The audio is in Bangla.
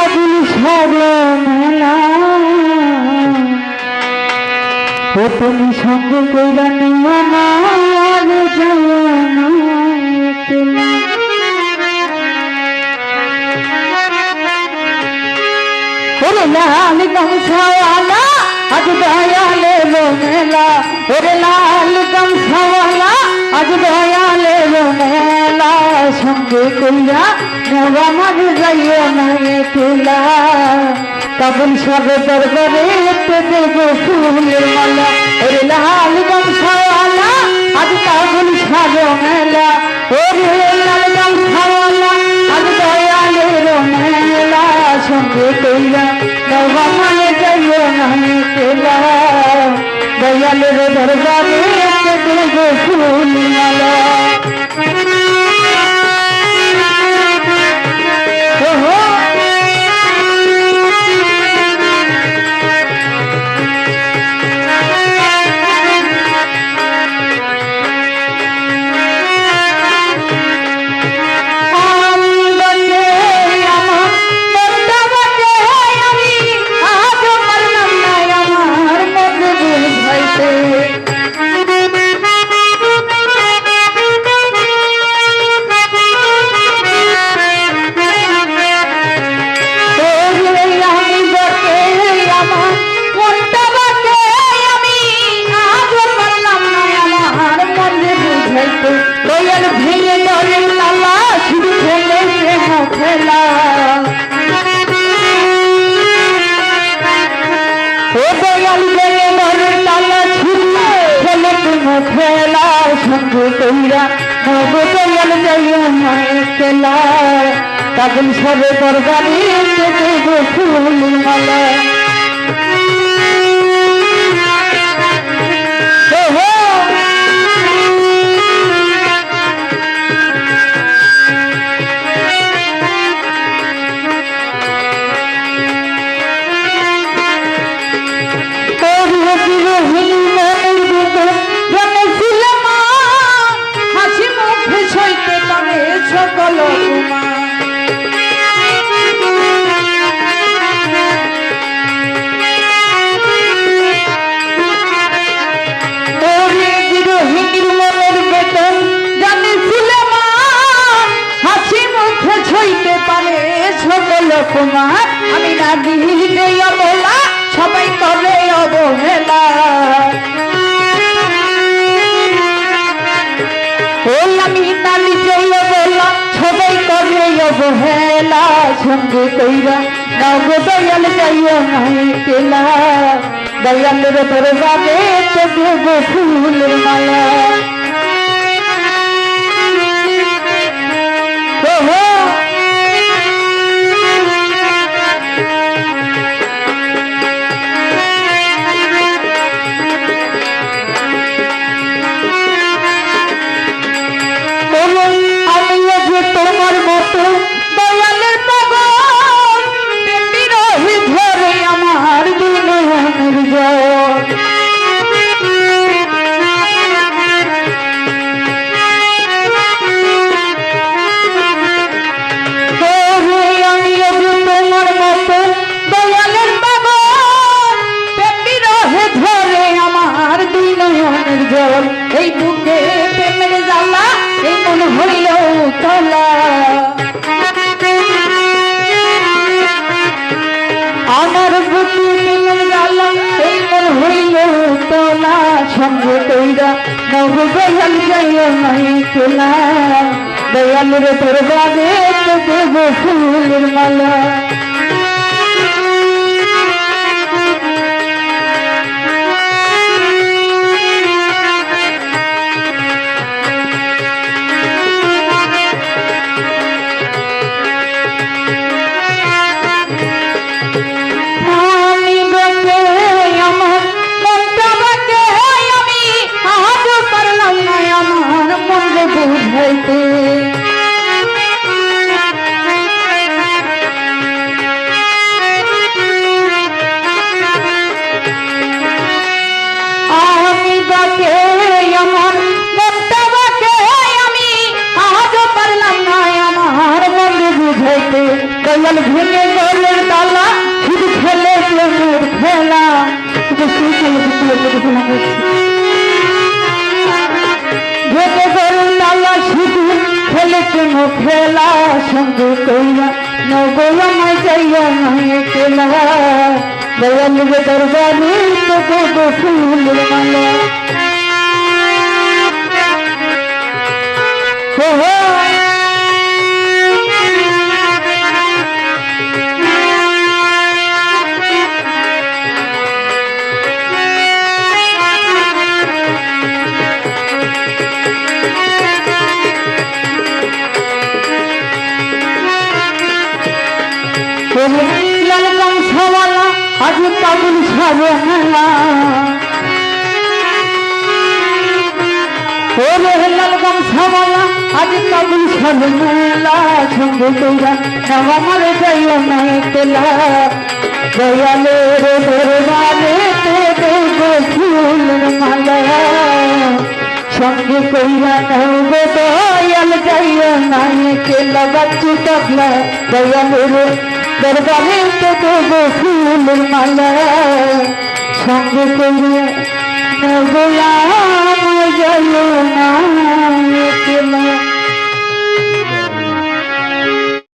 কাবুল সারে মেলা ও তুমি সঙ্গ কইরা নিও না, আর না একলা। ওরে লাল গামছাওয়ালা আজ দয়ালে মেলা ওরে লাল সঙ্গে কইরা মোরা মাঝ যাইও না একলা। কাবুল সবে দরবারে দেব ফুলের মালা। ওরে লাল গামছাওয়ালা, আজ কাবুল সাজো মেলা। ওরে লাল গামছাওয়ালা, আজ দয়ালের মেলা। সঙ্গে কইরা বাবা মানে যাইও না কেলা দয়ালের দরবারে দেব ফুল মালা। খেলা সঙ্গে কইরা নব দয়াল যাইও নয় খেলা কাজল সবে ফুল মালা কুমার আমি না দিলে অবলা, সবাই করে অবহেলা। আমি নালি যাইয়া বললাম সবাই করে অবহেলা। সঙ্গে কইরা নব দয়াল যাইয়া নাই কেলা। দয়ালের দরবারে মালা। সঙ্গে তৈরা নব দয়াল যাইও নাই তোলা দয়ালের দরবারে তো দেব সঙ্গ বুঝাইতে আমি ডাকে আমার বাবাকে আমি আজ পারলাম না আমার মনে বুঝাইতে কল ভুলে গলের তালা প্রেম খেলা সঙ্গে কইরা নগরমায় যাইয়া নয় কেলা দয়াল রে দরবারে তো দেব ফুলের মালা। সাবে মেলা ওরে লালকাম সওয়ালা আজ পাগল সাবে মেলা সঙ্গে তোরা নামা মারে যাইও না একলা দয়ালে রে দরবারে তে দেব ফুলের মালা। সঙ্গে কইরা নবে দয়াল যাইও না একলা বাচ্চু তবলা। দয়াল দরবারে তে ফুলের মালা। সঙ্গে কইরা নবলাম যাইও না একলা